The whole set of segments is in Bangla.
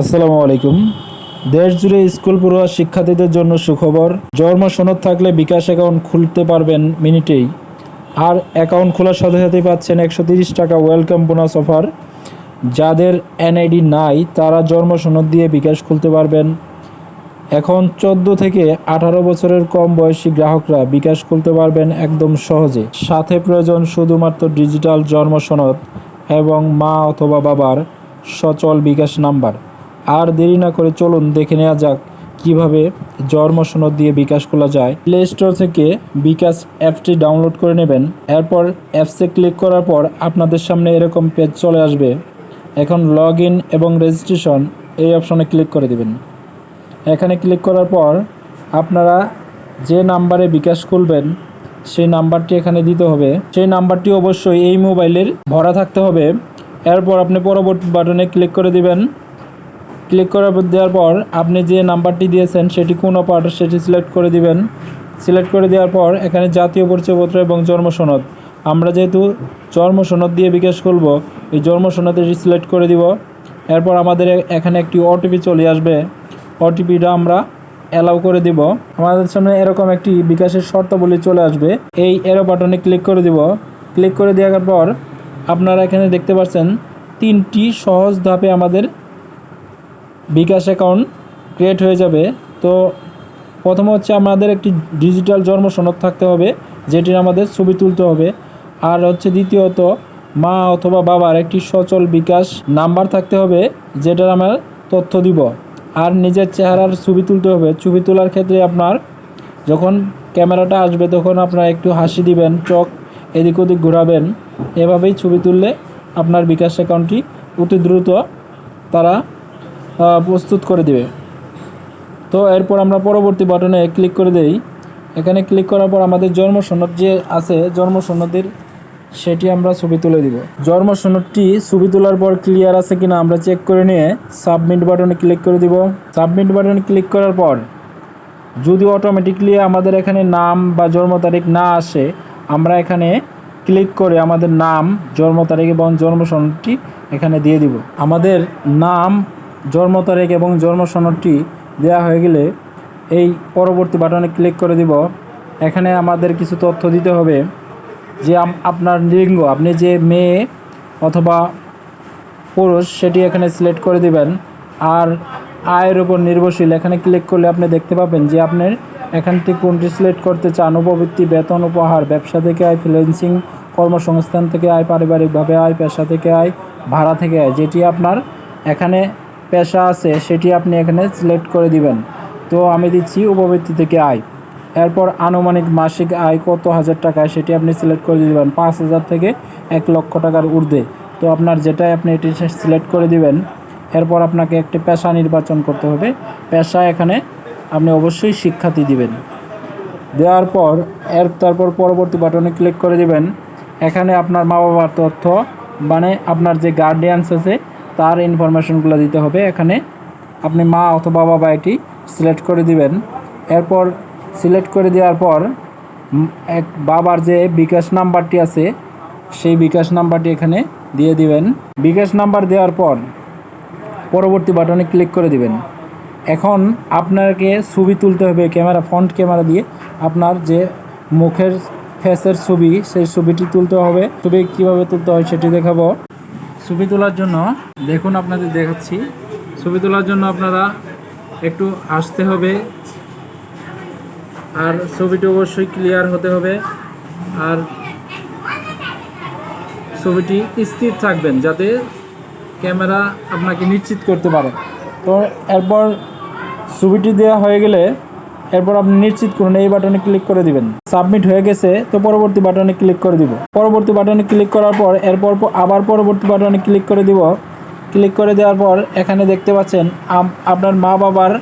আসসালামু আলাইকুম। দেশ জুড়ে স্কুল পড়ুয়া শিক্ষার্থীদের জন্য সুখবর, জন্ম সনদ থাকলে বিকাশ অ্যাকাউন্ট খুলতে পারবেন মিনিটেই। আর অ্যাকাউন্ট খোলার সাথে সাথেই পাচ্ছেন একশো টাকা ওয়েলকাম বোনাস অফার। যাদের এনআইডি নাই, তারা জন্ম সনদ দিয়ে বিকাশ খুলতে পারবেন। এখন চোদ্দ থেকে আঠারো বছরের কম বয়সী গ্রাহকরা বিকাশ খুলতে পারবেন একদম সহজে। সাথে প্রয়োজন শুধুমাত্র ডিজিটাল জন্ম সনদ এবং মা অথবা বাবার সচল বিকাশ নাম্বার। আর দেরি না করে চলুন দেখে নেওয়া যাক কীভাবে জন্ম সনদ দিয়ে বিকাশ খোলা যায়। প্লে স্টোর থেকে বিকাশ অ্যাপটি ডাউনলোড করে নেবেন। এরপর অ্যাপসে ক্লিক করার পর আপনাদের সামনে এরকম পেজ চলে আসবে। এখন লগ ইন এবং রেজিস্ট্রেশন এই অপশনে ক্লিক করে দেবেন। এখানে ক্লিক করার পর আপনারা যে নাম্বারে বিকাশ খুলবেন, সেই নাম্বারটি এখানে দিতে হবে। সেই নাম্বারটি অবশ্যই এই মোবাইলের ভরা থাকতে হবে। এরপর আপনি পরবর্তী বাটনে ক্লিক করে দিবেন। ক্লিক পর দেওয়ার পর আপনি যে নাম্বারটি দিয়েছেন সেটি কোন পার্ট সেটি সিলেক্ট করে দিবেন। সিলেক্ট করে দেওয়ার পর এখানে জাতীয় পরিচয়পত্র এবং জন্ম সনদ আমরা যেহেতু জন্ম সনদ দিয়ে বিকাশ করব, এই জন্ম সনদটি সিলেক্ট করে দিব। এরপর আমাদের এখানে একটি ওটিপি চলে আসবে। ওটিপিটা আমরা অ্যালাউ করে দিব। আমাদের সামনে এরকম একটি বিকাশের শর্তাবলী চলে আসবে। এই এরো বাটনে ক্লিক করে দিব। ক্লিক করে দেওয়ার পর আপনারা এখানে দেখতে পাচ্ছেন তিনটি সহজ ধাপে আমাদের বিকাশ অ্যাকাউন্ট ক্রিয়েট হয়ে যাবে। তো প্রথম হচ্ছে আমাদের একটি ডিজিটাল জন্ম সনদ থাকতে হবে, যেটির আমাদের ছবি তুলতে হবে। আর হচ্ছে দ্বিতীয়ত, মা অথবা বাবার একটি সচল বিকাশ নাম্বার থাকতে হবে, যেটার আমরা তথ্য দিব। আর নিজের চেহারার ছবি তুলতে হবে। ছবি তোলার ক্ষেত্রে আপনার যখন ক্যামেরাটা আসবে, তখন আপনার একটু হাসি দিবেন, চোখ এদিক ওদিক ঘোরাবেন। এভাবেই ছবি তুললে আপনার বিকাশ অ্যাকাউন্টটি অতি দ্রুত তারা প্রস্তুত করে দেবে। তো এরপর আমরা পরবর্তী বাটনে ক্লিক করে দেই। এখানে ক্লিক করার পর আমাদের জন্ম সনদ যে আছে জন্ম সনদের সেটি আমরা ছবি তুলে দিব। জন্ম সনদটি ছবি তোলার পর ক্লিয়ার আছে কিনা আমরা চেক করে নিয়ে সাবমিট বাটনে ক্লিক করে দিব। সাবমিট বাটনে ক্লিক করার পর যদি অটোমেটিকলি আমাদের এখানে নাম বা জন্ম তারিখ না আসে, আমরা এখানে ক্লিক করে আমাদের নাম, জন্ম তারিখ এবং জন্ম সনদটি এখানে দিয়ে দিব। আমাদের নাম জন্ম তারিখ এবং জন্ম সনদটি দেওয়া হয়ে গেলে এই পরবর্তী বাটনে ক্লিক করে দিব। এখানে আমাদের কিছু তথ্য দিতে হবে যে আপনার লিঙ্গ, আপনি যে মেয়ে অথবা পুরুষ, সেটি এখানে সিলেক্ট করে দিবেন। আর আয়ের উপর নির্ভরশীল, এখানে ক্লিক করলে আপনি দেখতে পাবেন যে আপনার এখান থেকে কোনটি সিলেক্ট করতে চান। উপবৃত্তি, বেতন, উপহার, ব্যবসা থেকে আয়, ফ্রিল্যান্সিং, কর্মসংস্থান থেকে আয়, পারিবারিকভাবে আয়, পেশা থেকে আয়, ভাড়া থেকে আয়, যেটি আপনার এখানে পেশা আছে, সেটি আপনি এখানে সিলেক্ট করে দিবেন। তো আমি দিচ্ছি উপবৃত্তি থেকে আয়। এরপর আনুমানিক মাসিক আয় কত হাজার টাকা সেটি আপনি সিলেক্ট করে দিবেন পাঁচ হাজার থেকে এক লক্ষ টাকার ঊর্ধ্বে। তো আপনার যেটাই আপনি এটি সিলেক্ট করে দিবেন, এরপর আপনাকে একটি পেশা নির্বাচন করতে হবে। পেশা এখানে আপনি অবশ্যই শিক্ষার্থী দিবেন। দেওয়ার পর, এর তারপর পরবর্তী বাটনে ক্লিক করে দিবেন। এখানে আপনার মা বাবার তথ্য মানে আপনার যে গার্ডিয়ানস আছে তার ইনফরমেশনগুলো দিতে হবে। এখানে আপনি মা অথবা বাবা এটি সিলেক্ট করে দিবেন। এরপর সিলেক্ট করে দেওয়ার পর এক বাবার যে বিকাশ নাম্বারটি আছে, সেই বিকাশ নাম্বারটি এখানে দিয়ে দিবেন। বিকাশ নাম্বার দেওয়ার পর পরবর্তী বাটনে ক্লিক করে দিবেন। এখন আপনাকে ছবি তুলতে হবে ক্যামেরা, ফ্রন্ট ক্যামেরা দিয়ে। আপনার যে মুখের ফেসের ছবি, সেই ছবিটি তুলতে হবে। ছবি কীভাবে তুলতে হয় সেটি দেখাবো। ছবি তোলার জন্য, দেখুন আপনাদের দেখাচ্ছি, ছবি তোলার জন্য আপনারা একটু আসতে হবে, আর ছবিটি অবশ্যই ক্লিয়ার হতে হবে, আর ছবিটি স্থির থাকবেন যাতে ক্যামেরা আপনাকে নিশ্চিত করতে পারে। তো এরপর ছবিটি দেওয়া হয়ে গেলে এরপর আপনি নিশ্চিত করুন এই বাটনে ক্লিক করে দিবেন। সাবমিট হয়ে গেছে, তো পরবর্তী বাটনে ক্লিক করে দিব। পরবর্তী বাটনে ক্লিক করার পর, এরপর আবার পরবর্তী বাটনে ক্লিক করে দিব। ক্লিক করে দেওয়ার পর, এখানে দেখতে পাচ্ছেন আপনার মা বাবার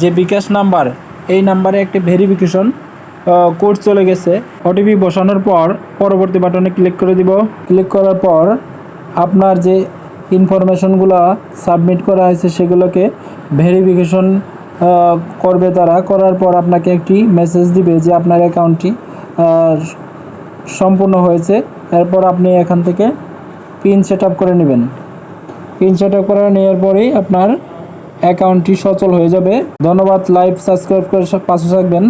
যে বিকাশ নাম্বার, এই নাম্বারে একটি ভেরিফিকেশন কোড চলে গেছে। ওটিপি বসানোর পর, পরবর্তী বাটনে ক্লিক করে দিব। ক্লিক করার পর, আপনার যে ইনফরমেশনগুলো সাবমিট করা হয়েছে সেগুলোকে ভেরিফিকেশন করবে তারা। করার পর আপনাকে একটি মেসেজ দিবে যে আপনার অ্যাকাউন্টটি সম্পূর্ণ হয়েছে। এরপর আপনি এখান থেকে পিন সেট করে নেবেন। পিন সেট আপ করে নেওয়ার পরেই আপনার অ্যাকাউন্টটি সচল হয়ে যাবে। ধন্যবাদ। লাইভ সাবস্ক্রাইব করে পাশে থাকবেন।